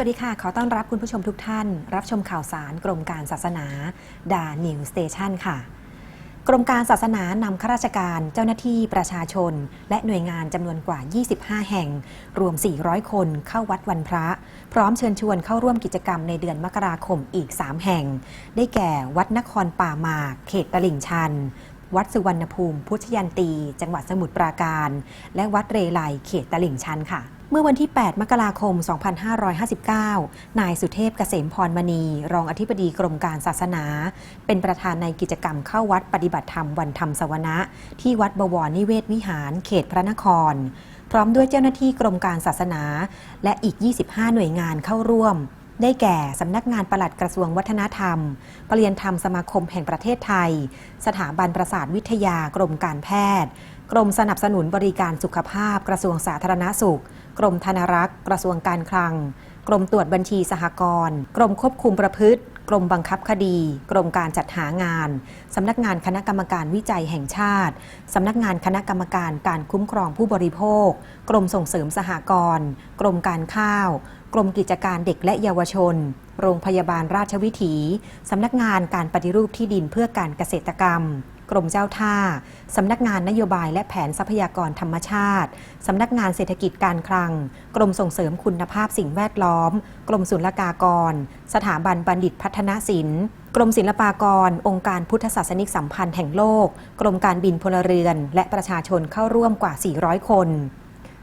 สวัสดีค่ะ ขอต้อนรับคุณผู้ชมทุกท่าน รับชมข่าวสารกรมการศาสนาดานิวสเตชันค่ะ กรมการศาสนานำข้าราชการ เจ้าหน้าที่ประชาชน และหน่วยงานจำนวนกว่า 25 แห่ง รวม 400 คนเข้าวัดวันพระ พร้อมเชิญชวนเข้าร่วมกิจกรรมในเดือนมกราคมอีก 3 แห่ง ได้แก่วัดนครป่าหมาก เขตตลิ่งชัน วัดสุวรรณภูมิ พุทธยันตี จังหวัดสมุทรปราการ และวัดเรไลเขตตลิ่งชันค่ะ เมื่อวันที่ 8 มกราคม 2559 นายสุเทพเกษมพรมณี รองอธิบดีกรมการศาสนา เป็นประธานในกิจกรรมเข้าวัดปฏิบัติธรรมวันธรรมสวนะ ที่วัดบวรนิเวศวิหาร เขตพระนคร พร้อมด้วยเจ้าหน้าที่กรมการศาสนา และอีก 25 หน่วยงานเข้าร่วมได้แก่ สำนักงานปลัดกระทรวงวัฒนธรรม ปรียนธรรมสมาคมแห่งประเทศไทย สถาบันประสาทวิทยากรมการแพทย์ กรมสนับสนุนบริการสุขภาพ กระทรวงสาธารณสุข กรมธนารักษ์ กระทรวงการคลัง กรมตรวจบัญชีสหกรณ์ กรมควบคุมประพฤติ กรมบังคับคดี กรมการจัดหางาน สำนักงานคณะกรรมการวิจัยแห่งชาติ สำนักงานคณะกรรมการการคุ้มครองผู้บริโภค กรมส่งเสริมสหกรณ์ กรมการข้าว กรมกิจการเด็กและเยาวชน โรงพยาบาลราชวิถี สำนักงานการปฏิรูปที่ดินเพื่อการเกษตรกรรม กรมเจ้าท่า สำนักงานนโยบายและแผนทรัพยากรธรรมชาติ สำนักงานเศรษฐกิจการคลัง กรมส่งเสริมคุณภาพสิ่งแวดล้อม กรมศุลกากร สถาบันบัณฑิตพัฒนศิลป์กรมศิลปากร องค์การพุทธศาสนิกสัมพันธ์แห่งโลก กรมการบินพลเรือน และประชาชนเข้าร่วมกว่า 400 คน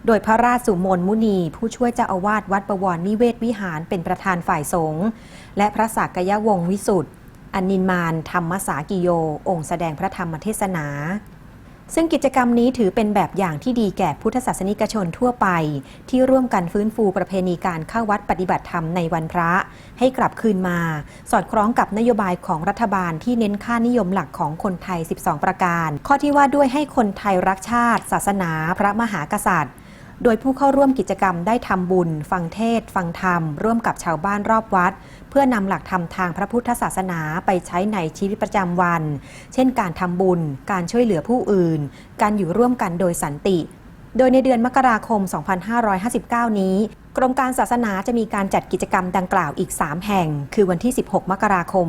โดยพระราชสุมนมุนี ผู้ช่วยเจ้าอาวาสวัดประวรนิเวศวิหารเป็นประธานฝ่ายสงฆ์และพระสักยวงศ์วิสุทธ์ อนินมานธรรมสากิโย องค์แสดงพระธรรมเทศนา ซึ่งกิจกรรมนี้ถือเป็นแบบอย่างที่ดีแก่พุทธศาสนิกชนทั่วไป ที่ร่วมกันฟื้นฟูประเพณีการเข้าวัดปฏิบัติธรรมในวันพระ ให้กลับคืนมา สอดคล้องกับนโยบายของรัฐบาลที่เน้นค่านิยมหลักของคนไทย 12 ประการ ข้อที่ว่าด้วยให้คนไทยรักชาติ ศาสนา พระมหากษัตริย์ โดยผู้เข้าร่วมกิจกรรมได้ทำบุญ ฟังเทศ ฟังธรรม ร่วมกับชาวบ้านรอบวัด เพื่อนำหลักธรรมทางพระพุทธศาสนาไปใช้ในชีวิตประจำวัน เช่น การทำบุญ การช่วยเหลือผู้อื่น การอยู่ร่วมกันโดยสันติ โดยในเดือนมกราคม 2559 นี้ กรมการศาสนาจะมีการจัดกิจกรรมดังกล่าวอีก 3 แห่ง คือวันที่ 16 มกราคม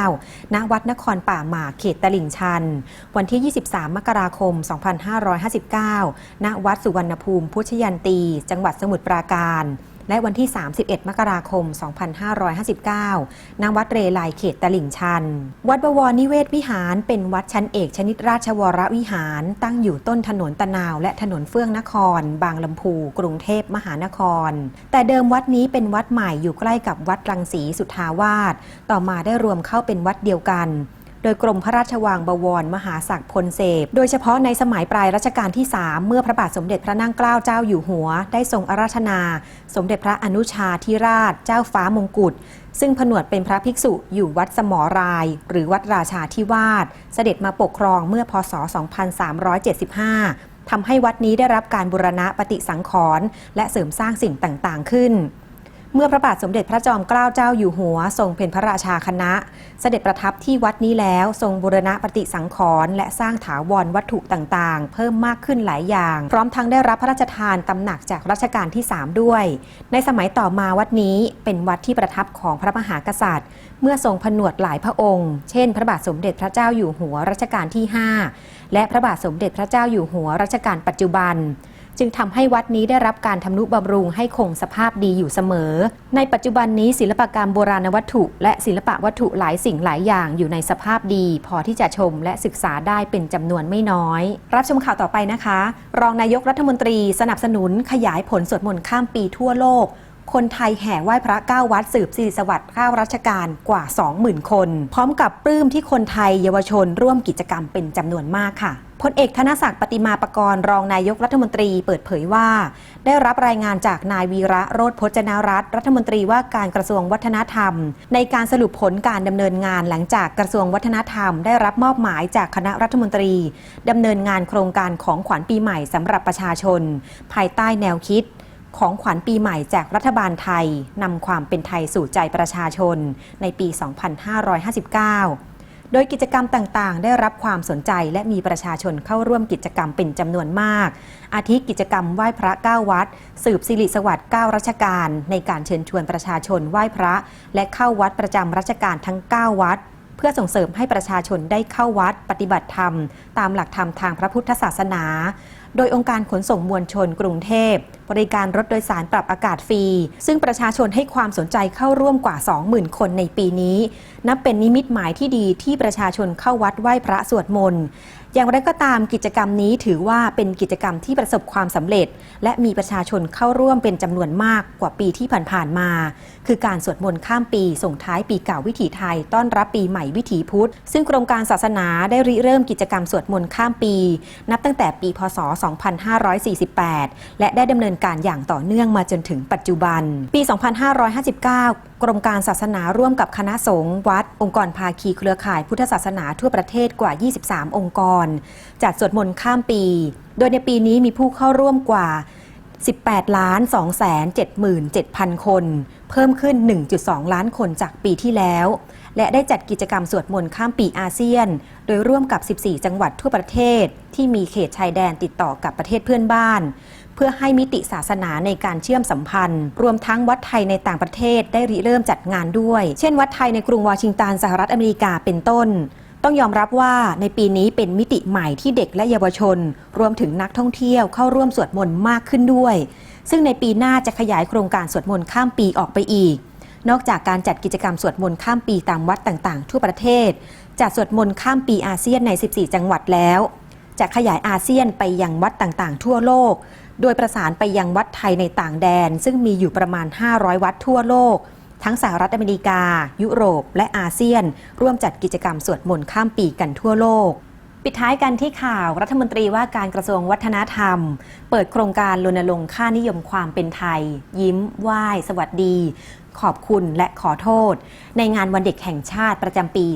2559 ณ วัดนครป่าหมากเขตตลิ่งชัน วันที่ 23 มกราคม 2559 ณ วัดสุวรรณภูมิพุทธยันตี จังหวัดสมุทรปราการ และวันที่ 31 มกราคม 2559 ณ วัดเรไลเขตตลิ่งชัน วัดบวรนิเวศวิหาร เป็นวัดชั้นเอกชนิดราชวรวิหาร ตั้งอยู่ต้นถนนตะนาวและถนนเฟื่องนคร บางลำพู กรุงเทพมหานคร แต่เดิมวัดนี้เป็นวัดใหม่อยู่ใกล้กับวัดรังสีสุทธาวาส ต่อมาได้รวมเข้าเป็นวัดเดียวกัน โดยกรมพระราชวังบวร มหาศักดิ์พลเสพ โดยเฉพาะในสมัยปลายรัชกาลที่ 3 เมื่อพระบาทสมเด็จพระนั่งเกล้าเจ้าอยู่หัว ได้ทรงอาราธนา สมเด็จพระอนุชาธิราช เจ้าฟ้ามงกุฎซึ่งผนวดเป็นพระภิกษุอยู่วัดสมอราย หรือวัดราชาธิวาสเสด็จมาปกครองเมื่อพศ 2375ทำให้วัดนี้ได้รับการบูรณะปฏิสังขรณ์และเสริมสร้างสิ่งต่าง ๆ ขึ้น เมื่อพระบาทสมเด็จพระจอมเกล้าเจ้าอยู่หัว ทรงเป็นพระราชาคณะ เสด็จประทับที่วัดนี้แล้วทรงบูรณะปฏิสังขรณ์และสร้างถาวรวัตถุต่างๆ เพิ่มมากขึ้นหลายอย่าง พร้อมทั้งได้รับพระราชทานตำหนักจากรัชกาลที่ 3 ด้วย ในสมัยต่อมาวัดนี้เป็นวัดที่ประทับของพระมหากษัตริย์ เมื่อทรงผนวดหลายพระองค์ เช่น พระบาทสมเด็จพระเจ้าอยู่หัวรัชกาลที่ 5 และพระบาทสมเด็จพระเจ้าอยู่หัวรัชกาลปัจจุบัน จึงทำให้วัดนี้ได้รับการทำนุบำรุงให้คงสภาพดีอยู่เสมอ ในปัจจุบันนี้ศิลปกรรมโบราณวัตถุ และศิลปะวัตถุหลายสิ่งหลายอย่างอยู่ในสภาพดี พอที่จะชมและศึกษาได้เป็นจำนวนไม่น้อย รับชมข่าวต่อไปนะคะ รองนายกรัฐมนตรีสนับสนุนขยายผลสวดมนต์ข้ามปีทั่วโลก คนไทยแห่ไหว้พระเก้าวัดสืบสิริสวัสดิ์ข้ารัชการกว่า 20,000 คน พร้อมกับปลื้มที่คนไทยเยาวชนร่วมกิจกรรมเป็นจำนวนมากค่ะพลเอกธนศักดิ์ปฏิมาประกรณ์รองนายกรัฐมนตรีเปิดเผยว่า ได้รับรายงานจากนายวีระโรธพจนารัตน์รัฐมนตรีว่าการกระทรวงวัฒนธรรม ในการสรุปผลการดำเนินงานหลังจากกระทรวงวัฒนธรรม ได้รับมอบหมายจากคณะรัฐมนตรีดำเนินงานโครงการของขวัญปีใหม่สำหรับประชาชน ภายใต้แนวคิด ของขวัญปีใหม่จากรัฐบาลไทยนำความเป็นไทยสู่ใจประชาชนในปี 2559 โดยกิจกรรมต่างๆ ได้รับความสนใจและมีประชาชนเข้าร่วมกิจกรรมเป็นจำนวนมาก อาทิกิจกรรมไหว้พระ9วัด สืบสิริสวัสดิ์9รัชกาลในการเชิญชวนประชาชนไหว้พระ และเข้าวัดประจำรัชกาลทั้ง 9 วัดเพื่อส่งเสริมให้ประชาชนได้เข้าวัดปฏิบัติธรรม ตามหลักธรรมทางพระพุทธศาสนา โดยองค์การขนส่งมวลชนกรุงเทพ บริการรถโดยสารปรับอากาศฟรี ซึ่งประชาชนให้ความสนใจเข้าร่วมกว่า 20,000 คนในปีนี้ นับเป็นนิมิตหมายที่ดีที่ประชาชนเข้าวัดไหว้พระสวดมนต์ อย่างไรก็ตามกิจกรรมนี้ถือว่าเป็นกิจกรรมที่ประสบความสำเร็จ และมีประชาชนเข้าร่วมเป็นจำนวนมากกว่าปีที่ผ่านๆมา คือการสวดมนต์ข้ามปีส่งท้ายปีเก่าวิถีไทย ต้อนรับปีใหม่วิถีพุทธ ซึ่งกรมการศาสนาได้ริเริ่มกิจกรรมสวดมนต์ข้ามปี นับตั้งแต่ปีพศ 2548 และได้ดำเนินการอย่างต่อเนื่องมาจนถึงปัจจุบัน ปี 2559 กรมการศาสนาร่วมกับคณะสงฆ์วัด องค์กรภาคีเครือข่ายพุทธศาสนาทั่วประเทศกว่า 23 องค์กรร จัดสวดมนต์ข้ามปี โดยในปีนี้มีผู้เข้าร่วมกว่า 18 ล้าน2แสน77,000 คน เพิ่มขึ้น 1.2 ล้านคนจากปีที่แล้ว และได้จัดกิจกรรมสวดมนต์ข้ามปีอาเซียน โดยร่วมกับ 14 จังหวัดทั่วประเทศ ที่มีเขตชายแดนติดต่อกับประเทศเพื่อนบ้านเพื่อให้มิติศาสนาในการเชื่อมสัมพันธ์ รวมทั้งวัดไทยในต่างประเทศได้ริเริ่มจัดงานด้วย เช่นวัดไทยในกรุงวอชิงตันสหรัฐอเมริกาเป็นต้น ต้องยอมรับว่าในปีนี้เป็นมิติใหม่ที่เด็กและเยาวชน รวมถึงนักท่องเที่ยวเข้าร่วมสวดมนต์มากขึ้นด้วย ซึ่งในปีหน้าจะขยายโครงการสวดมนต์ข้ามปีออกไปอีก นอกจากการจัดกิจกรรมสวดมนต์ข้ามปีตามวัดต่างๆ ทั่วประเทศจัดสวดมนต์ข้ามปีอาเซียนใน 14 จังหวัดแล้ว จะขยายอาเซียนไปยังวัดต่างๆ ทั่วโลก โดยประสานไปยังวัดไทยในต่างแดน ซึ่งมีอยู่ประมาณ 500 วัดทั่วโลก ทั้งสหรัฐอเมริกา ยุโรป และอาเซียน ร่วมจัดกิจกรรมสวดมนต์ข้ามปีกันทั่วโลก ปิดท้ายกันที่ข่าวรัฐมนตรีว่าการกระทรวงวัฒนธรรม เปิดโครงการรณรงค์ค่านิยมความเป็นไทย ยิ้ม ไหว้ สวัสดี ขอบคุณและขอโทษ ในงานวันเด็กแห่งชาติประจำปี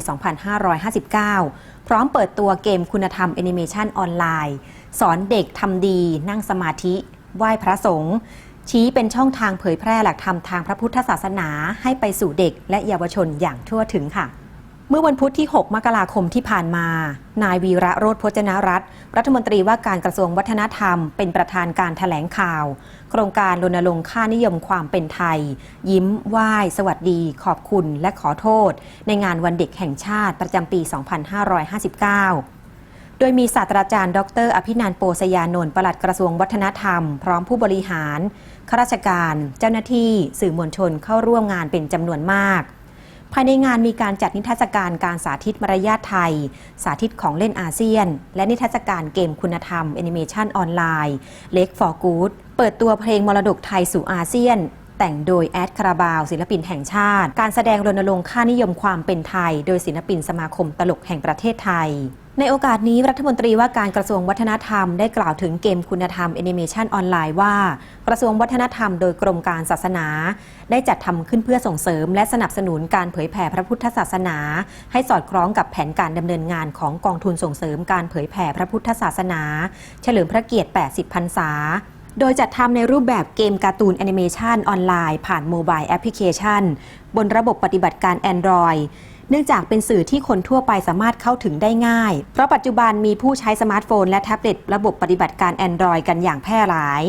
2559 พร้อมเปิดตัวเกมคุณธรรมแอนิเมชันออนไลน์ สอนเด็กทำดี นั่งสมาธิ ไหว้พระสงฆ์ ชี้เป็นช่องทางเผยแพร่หลักธรรมทางพระพุทธศาสนาให้ไปสู่เด็กและเยาวชนอย่างทั่วถึงค่ะ เมื่อวันพุธที่ 6 มกราคมที่ผ่านมา นายวีระโรธพจนรัตน์รัฐมนตรีว่าการกระทรวงวัฒนธรรม เป็นประธานการถแถลงข่าว โครงการรณรงค์ค่านิยมความเป็นไทย ยิ้ม ไหว้ สวัสดี ขอบคุณ และขอโทษ ในงานวันเด็กแห่งชาติประจำปี 2559 โดยมีศาสตราจารย์ ดร อภินันโปสยานนท์ปลัดกระทรวงวัฒนธรรม พร้อมผู้บริหารข้าราชการ เจ้าหน้าที่สื่อมวลชนเข้าร่วมงานเป็นจำนวนมาก ภายในงานมีการจัดนิทรรศการการสาธิตมารยาทไทย สาธิตของเล่นอาเซียน และนิทรรศการเกมคุณธรรมแอนิเมชันออนไลน์ Lake for Good เปิดตัวเพลงมรดกไทยสู่อาเซียน แต่งโดยแอดคาราบาว ศิลปินแห่งชาติ การแสดงรณรงค์ค่านิยมความเป็นไทย โดยศิลปินสมาคมตลกแห่งประเทศไทยในโอกาสนี้รัฐมนตรีว่าการกระทรวงวัฒนธรรมได้กล่าวถึงเกมคุณธรรมแอนิเมชันออนไลน์ว่า กระทรวงวัฒนธรรมโดยกรมการศาสนา ได้จัดทำขึ้นเพื่อส่งเสริม และสนับสนุนการเผยแผ่พระพุทธศาสนา ให้สอดคล้องกับแผนการดำเนินงานของกองทุนส่งเสริมการเผยแผ่พระพุทธศาสนา เฉลิมพระเกียรติ 80 พรรษา โดยจัดทำในรูปแบบเกมการ์ตูนแอนิเมชันออนไลน์ผ่านโมบายแอปพลิเคชัน บนระบบปฏิบัติการ Android เนื่องจากเป็นสื่อที่คนทั่วไปสามารถเข้าถึงได้ง่าย เพราะปัจจุบันมีผู้ใช้สมาร์ทโฟนและแท็บเล็ตระบบปฏิบัติการ Android กันอย่างแพร่หลาย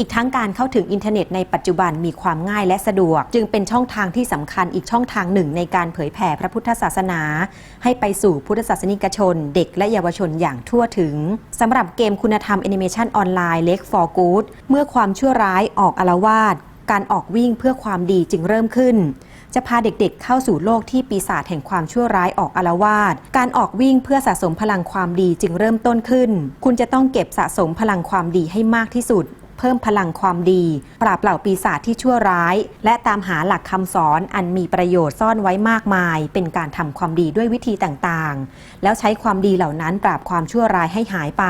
อีกทั้งการเข้าถึงอินเทอร์เน็ตในปัจจุบันมีความง่ายและสะดวก จึงเป็นช่องทางที่สำคัญอีกช่องทางหนึ่งในการเผยแผ่พระพุทธศาสนา ให้ไปสู่พุทธศาสนิกชน เด็กและเยาวชนอย่างทั่วถึงสำหรับเกมคุณธรรมแอนิเมชันออนไลน์ Lake for Good เมื่อความชั่วร้ายออกอารวาสการออกวิ่งเพื่อความดีจึงเริ่มขึ้น จะพาเด็กๆ เข้าสู่โลกที่ปีศาจแห่งความชั่วร้ายออกอารวาส การออกวิ่งเพื่อสะสมพลังความดีจึงเริ่มต้นขึ้น คุณจะต้องเก็บสะสมพลังความดีให้มากที่สุด เพิ่มพลังความดี ปราบเหล่าปีศาจที่ชั่วร้าย และตามหาหลักคำสอนอันมีประโยชน์ซ่อนไว้มากมาย เป็นการทำความดีด้วยวิธีต่างๆ แล้วใช้ความดีเหล่านั้นปราบความชั่วร้ายให้หายไป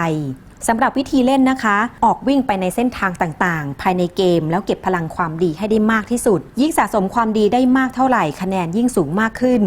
สำหรับวิธีเล่นนะคะ ออกวิ่งไปในเส้นทางต่างๆ ภายในเกม แล้วเก็บพลังความดีให้ได้มากที่สุด ยิ่งสะสมความดีได้มากเท่าไหร่คะแนนยิ่งสูงมากขึ้น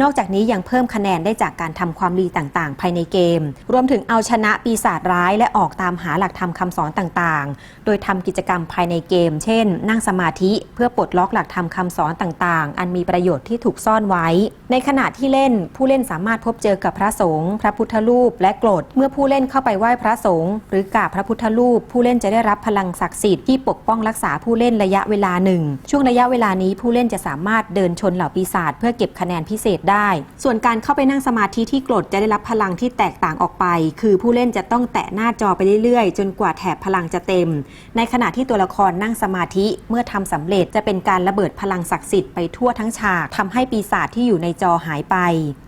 นอกจากนี้ยังเพิ่มคะแนนได้จากการทำความดีต่างๆ ภายในเกม รวมถึงเอาชนะปีศาจร้าย และออกตามหาหลักธรรมคำสอนต่างๆ โดยทำกิจกรรมภายในเกม เช่น นั่งสมาธิเพื่อปลดล็อกหลักธรรมคำสอนต่างๆ อันมีประโยชน์ที่ถูกซ่อนไว้ ในขณะที่เล่นผู้เล่นสามารถพบเจอกับพระสงฆ์พระพุทธรูป และกรดเมื่อผู้เล่นเข้าไปไหว้พระสงฆ์หรือกราบพระพุทธรูป ผู้เล่นจะได้รับพลังศักดิ์สิทธิ์ที่ปกป้องรักษาผู้เล่นระยะเวลาหนึ่ง ช่วงระยะเวลานี้ผู้เล่นจะสามารถเดินชนเหล่าปีศาจเพื่อเก็บคะแนนพิเศษได้ ส่วนการเข้าไปนั่งสมาธิที่กรดจะได้รับพลังที่แตกต่างออกไป คือผู้เล่นจะต้องแตะหน้าจอไปเรื่อยๆ จนกว่าแถบพลังจะเต็ม ในขณะที่ตัวละครนั่งสมาธิเมื่อทำสำเร็จจะเป็นการระเบิดพลังศักดิ์สิทธิ์ไปทั่วทั้งฉากทำให้ปีศาจที่อยู่ในจอหายไป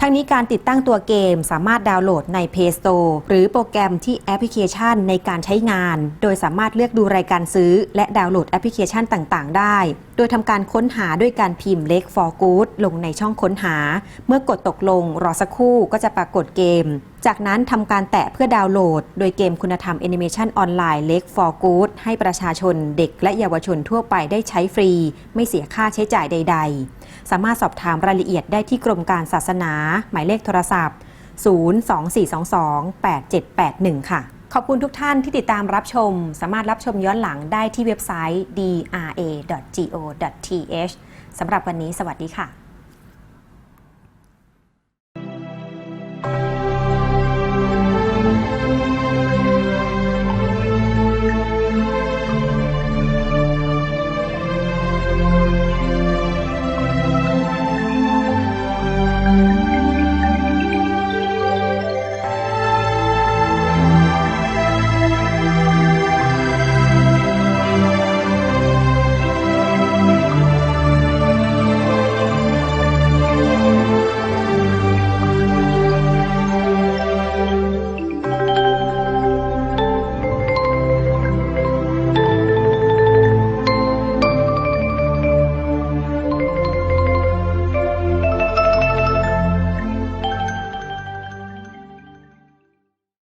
ทั้งนี้การติดตั้งตัวเกมสามารถดาวน์โหลดใน Play Store หรือโปรแกรมที่แอปพลิเคชันในการใช้งาน โดยสามารถเลือกดูรายการซื้อ และดาวน์โหลดแอปพลิเคชันต่าง ๆ ได้ โดยทำการค้นหาด้วยการพิมพ์ Lake for Good ลงในช่องค้นหา เมื่อกดตกลงรอสักครู่ก็จะปรากฏเกม จากนั้นทำการแตะเพื่อดาวน์โหลด โดยเกมคุณธรรมแอนิเมชันออนไลน์ Lake for Good ให้ประชาชนเด็กและเยาวชนทั่วไปได้ใช้ฟรี ไม่เสียค่าใช้จ่ายใด ๆ สามารถสอบถามรายละเอียดได้ที่กรมการศาสนา หมายเลขโทรศัพท์ 024228781 ค่ะ ขอบคุณทุกท่านที่ติดตามรับชม สามารถรับชมย้อนหลังได้ที่เว็บไซต์ dra.go.th สำหรับวันนี้สวัสดีค่ะ